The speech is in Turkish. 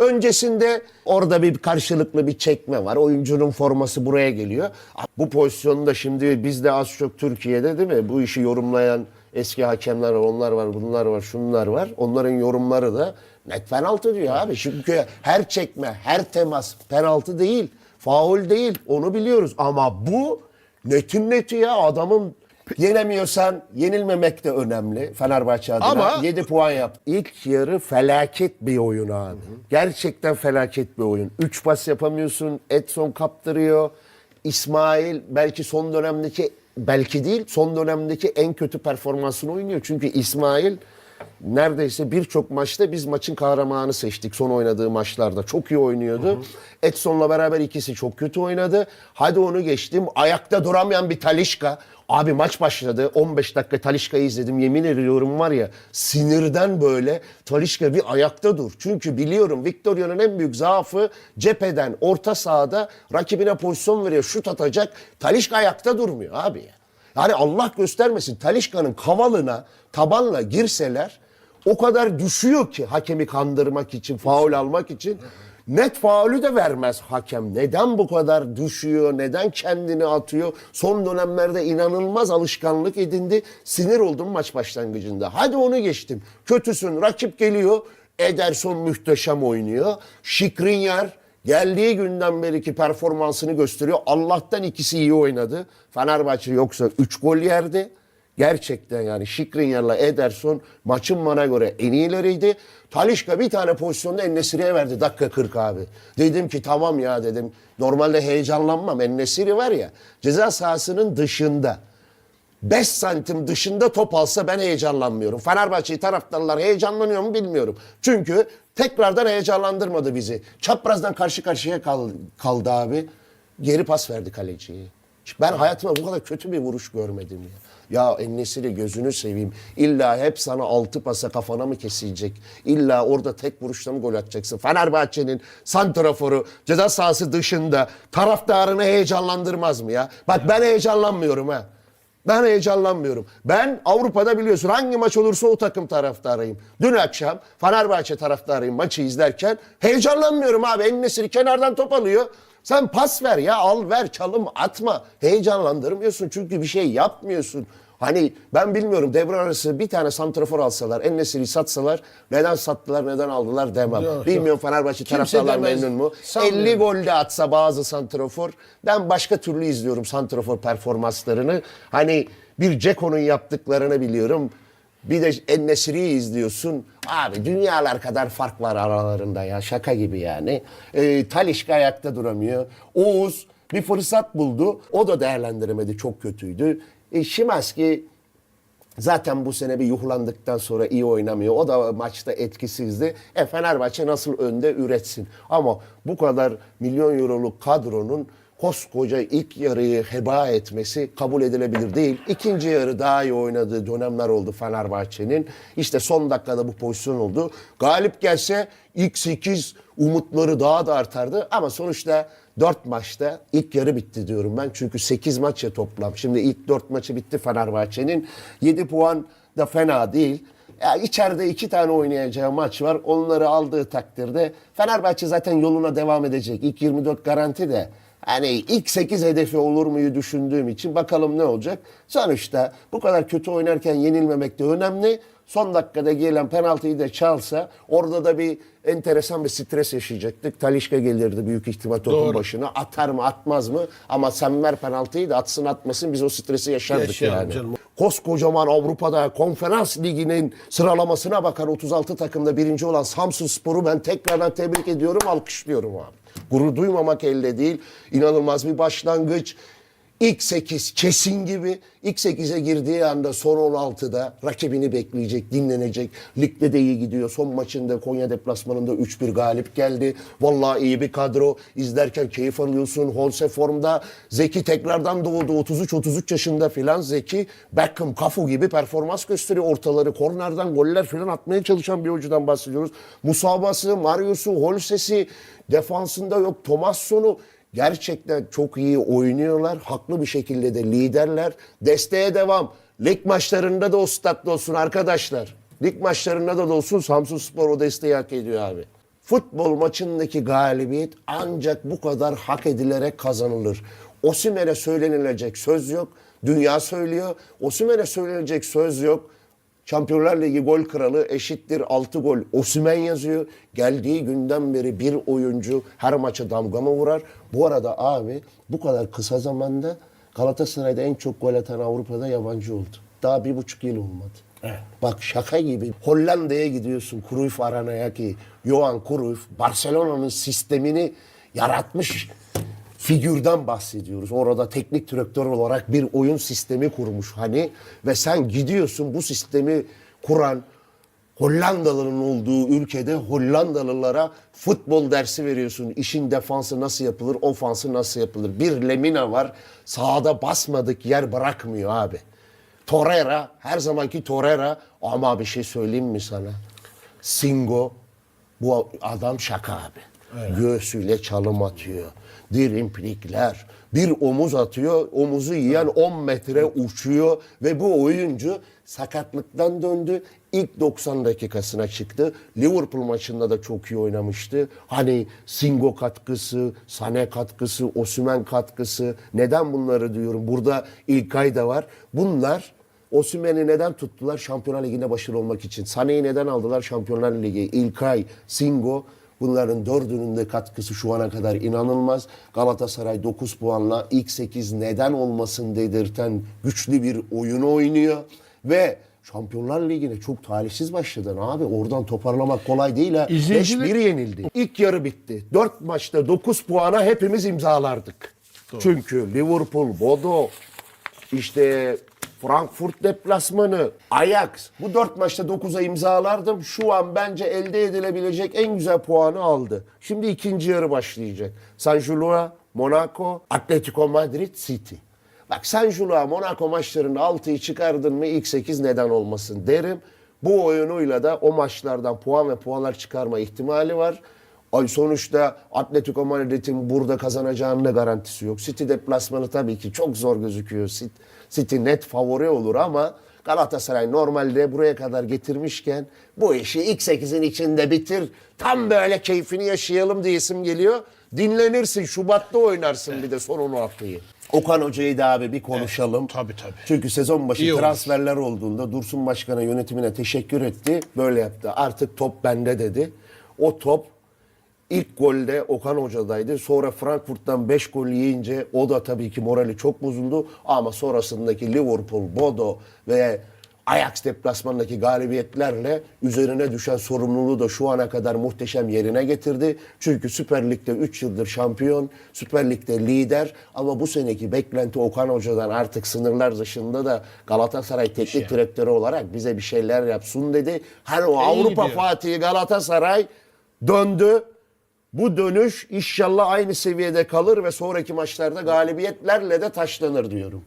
Öncesinde orada bir karşılıklı bir çekme var. Oyuncunun forması buraya geliyor. Bu pozisyonda şimdi bizde az çok Türkiye'de değil mi? Bu işi yorumlayan eski hakemler var, onlar var, bunlar var, şunlar var. Onların yorumları da net penaltı diyor abi. Çünkü her çekme, her temas penaltı değil. Faul değil. Onu biliyoruz. Ama bu netin neti ya. Adamın yenemiyorsan yenilmemek de önemli. Fenerbahçe adına. Ama- 7 puan yaptı. İlk yarı felaket bir oyun abi. Gerçekten felaket bir oyun. 3 pas yapamıyorsun. Edson kaptırıyor. İsmail belki son dönemdeki belki değil son dönemdeki en kötü performansını oynuyor. Çünkü İsmail neredeyse birçok maçta biz maçın kahramanı seçtik son oynadığı maçlarda. Çok iyi oynuyordu. Edson'la beraber ikisi çok kötü oynadı. Hadi onu geçtim. Ayakta duramayan bir Talişka. Abi maç başladı. 15 dakika Talişka'yı izledim. Yemin ediyorum var ya sinirden böyle Talişka bir ayakta dur. Çünkü biliyorum Victoria'nın en büyük zaafı cepheden orta sahada rakibine pozisyon veriyor. Şut atacak. Talişka ayakta durmuyor abi ya. Yani Allah göstermesin Talişka'nın kavalına tabanla girseler o kadar düşüyor ki hakemi kandırmak için, faul almak için. Net faulü de vermez hakem. Neden bu kadar düşüyor? Neden kendini atıyor? Son dönemlerde inanılmaz alışkanlık edindi. Sinir oldum maç başlangıcında. Hadi onu geçtim. Kötüsün. Rakip geliyor. Ederson muhteşem oynuyor. Şikrinyar geldiği günden beriki performansını gösteriyor. Allah'tan ikisi iyi oynadı. Fenerbahçe yoksa 3 gol yerdi. Gerçekten yani Şikrinyar'la Ederson maçın bana göre en iyileriydi. Talişka bir tane pozisyonda Ennesiri'ye verdi dakika 40 abi. Dedim ki tamam ya dedim. Normalde heyecanlanmam. Ennesiri var ya ceza sahasının dışında. 5 santim dışında top alsa ben heyecanlanmıyorum. Fenerbahçe taraftarlar heyecanlanıyor mu bilmiyorum. Çünkü tekrardan heyecanlandırmadı bizi. Çaprazdan karşı karşıya kal- kaldı abi. Geri pas verdi kaleciye. Ben hayatımda bu kadar kötü bir vuruş görmedim ya. Ya Ennesiri gözünü seveyim. İlla hep sana altı pasa kafana mı kesilecek? İlla orada tek vuruşla mı gol atacaksın? Fenerbahçe'nin santraforu ceza sahası dışında taraftarını heyecanlandırmaz mı ya? Bak ben heyecanlanmıyorum ha. Ben heyecanlanmıyorum. Ben Avrupa'da biliyorsun hangi maç olursa o takım taraftarıyım. Dün akşam Fenerbahçe taraftarıyım maçı izlerken heyecanlanmıyorum abi. Ennesiri kenardan top alıyor. Sen pas ver ya al ver çalım atma. Heyecanlandırmıyorsun çünkü bir şey yapmıyorsun. Hani ben bilmiyorum devre arası bir tane santrafor alsalar, Ennesiri satsalar neden sattılar neden aldılar demem. Yok, Bilmiyorum Fenerbahçe Kimse taraftarlar memnun mu? Sanmıyorum. 50 gol de atsa bazı santrafor ben başka türlü izliyorum santrafor performanslarını. Hani bir Ceko'nun yaptıklarını biliyorum. Bir de Ennesiri'yi izliyorsun. Abi dünyalar kadar fark var aralarında ya. Şaka gibi yani. Ee, Talişka ayakta duramıyor. Oğuz bir fırsat buldu. O da değerlendiremedi. Çok kötüydü. E, Şimanski Zaten bu sene bir yuhlandıktan sonra iyi oynamıyor. O da maçta etkisizdi. E Fenerbahçe nasıl önde üretsin? Ama bu kadar milyon euroluk kadronun koskoca ilk yarıyı heba etmesi kabul edilebilir değil. İkinci yarı daha iyi oynadığı dönemler oldu Fenerbahçe'nin. İşte son dakikada bu pozisyon oldu. Galip gelse ilk 8 umutları daha da artardı. Ama sonuçta 4 maçta ilk yarı bitti diyorum ben. Çünkü 8 maç ya toplam. Şimdi ilk 4 maçı bitti Fenerbahçe'nin. 7 puan da fena değil. Ya içeride iki tane oynayacağı maç var. Onları aldığı takdirde Fenerbahçe zaten yoluna devam edecek. İlk 24 garanti de. Hani ilk 8 hedefi olur muyu düşündüğüm için bakalım ne olacak. Sonuçta bu kadar kötü oynarken yenilmemek de önemli. Son dakikada gelen penaltıyı da çalsa orada da bir enteresan bir stres yaşayacaktık. Talişka gelirdi büyük ihtimal topun Doğru. başına. Atar mı atmaz mı? Ama sen ver penaltıyı da atsın atmasın biz o stresi yaşardık Yaşayalım yani. canım. Koskocaman Avrupa'da konferans liginin sıralamasına bakar 36 takımda birinci olan Samsun Spor'u ben tekrardan tebrik ediyorum, alkışlıyorum abi. Gurur duymamak elde değil. İnanılmaz bir başlangıç. İlk 8 kesin gibi. İlk 8'e girdiği anda son 16'da rakibini bekleyecek, dinlenecek. Ligde de iyi gidiyor. Son maçında Konya deplasmanında 3-1 galip geldi. Vallahi iyi bir kadro. İzlerken keyif alıyorsun. Holse formda. Zeki tekrardan doğdu. 33-33 yaşında filan Zeki. Beckham, Cafu gibi performans gösteriyor. Ortaları, kornerden goller filan atmaya çalışan bir oyuncudan bahsediyoruz. Musabası, Marius'u, Holse'si, defansında yok. Tomasson'u gerçekten çok iyi oynuyorlar. Haklı bir şekilde de liderler. Desteğe devam. Lig maçlarında da o statlı olsun arkadaşlar. Lig maçlarında da olsun Samsun Spor o desteği hak ediyor abi. Futbol maçındaki galibiyet ancak bu kadar hak edilerek kazanılır. Osimhen'e söylenilecek söz yok. Dünya söylüyor. Osimhen'e söylenilecek söz yok. Şampiyonlar Ligi gol kralı eşittir 6 gol. Osimhen yazıyor. Geldiği günden beri bir oyuncu her maça damga mı vurar? Bu arada abi bu kadar kısa zamanda Galatasaray'da en çok gol atan Avrupa'da yabancı oldu. Daha bir buçuk yıl olmadı. Bak şaka gibi. Hollanda'ya gidiyorsun Cruyff Arena'ya ki Johan Cruyff Barcelona'nın sistemini yaratmış figürden bahsediyoruz. Orada teknik direktör olarak bir oyun sistemi kurmuş hani ve sen gidiyorsun bu sistemi kuran Hollandalıların olduğu ülkede Hollandalılara futbol dersi veriyorsun. İşin defansı nasıl yapılır, ofansı nasıl yapılır. Bir Lemina var, sahada basmadık yer bırakmıyor abi. Torreira, her zamanki Torreira ama bir şey söyleyeyim mi sana? Singo, bu adam şaka abi. Göğsüyle çalım atıyor. Dirimplikler. Bir omuz atıyor. Omuzu yiyen 10 metre uçuyor. Ve bu oyuncu sakatlıktan döndü. İlk 90 dakikasına çıktı. Liverpool maçında da çok iyi oynamıştı. Hani Singo katkısı, Sane katkısı, Osimhen katkısı. Neden bunları diyorum? Burada İlkay da var. Bunlar Osimhen'i neden tuttular? Şampiyonlar Ligi'nde başarılı olmak için. Sané'yi neden aldılar? Şampiyonlar Ligi. İlkay, Singo bunların dördünün de katkısı şu ana kadar inanılmaz. Galatasaray 9 puanla ilk 8 neden olmasın dedirten güçlü bir oyunu oynuyor. Ve Şampiyonlar Ligi'ne çok talihsiz başladın abi. Oradan toparlamak kolay değil ha. İzleyiciler- 5-1 yenildi. İlk yarı bitti. 4 maçta 9 puana hepimiz imzalardık. Çünkü Liverpool, Bodo, işte Frankfurt deplasmanı, Ajax. Bu dört maçta 9'a imzalardım. Şu an bence elde edilebilecek en güzel puanı aldı. Şimdi ikinci yarı başlayacak. San Juloa, Monaco, Atletico Madrid, City. Bak San Juloa, Monaco maçlarının 6'yı çıkardın mı ilk 8 neden olmasın derim. Bu oyunuyla da o maçlardan puan ve puanlar çıkarma ihtimali var. Ay sonuçta Atletico Madrid'in burada kazanacağının da garantisi yok. City deplasmanı tabii ki çok zor gözüküyor. City, City net favori olur ama Galatasaray normalde buraya kadar getirmişken bu işi ilk 8'in içinde bitir. Tam böyle keyfini yaşayalım diye isim geliyor. Dinlenirsin. Şubat'ta oynarsın bir de son 10 haftayı. Okan Hoca'yı da abi bir konuşalım. tabii, tabii. Çünkü sezon başı İyi olur. transferler olduğunda Dursun Başkan'a yönetimine teşekkür etti. Böyle yaptı. Artık top bende dedi. O top ilk golde Okan Hoca'daydı. Sonra Frankfurt'tan 5 gol yiyince o da tabii ki morali çok bozuldu. Ama sonrasındaki Liverpool, Bodo ve Ajax deplasmanındaki galibiyetlerle üzerine düşen sorumluluğu da şu ana kadar muhteşem yerine getirdi. Çünkü Süper Lig'de 3 yıldır şampiyon, Süper Lig'de lider ama bu seneki beklenti Okan Hoca'dan artık sınırlar dışında da Galatasaray teknik direktörü olarak bize bir şeyler yapsın dedi. Hani o Avrupa gidiyor. Fatih'i Galatasaray döndü. Bu dönüş inşallah aynı seviyede kalır ve sonraki maçlarda galibiyetlerle de taşlanır diyorum.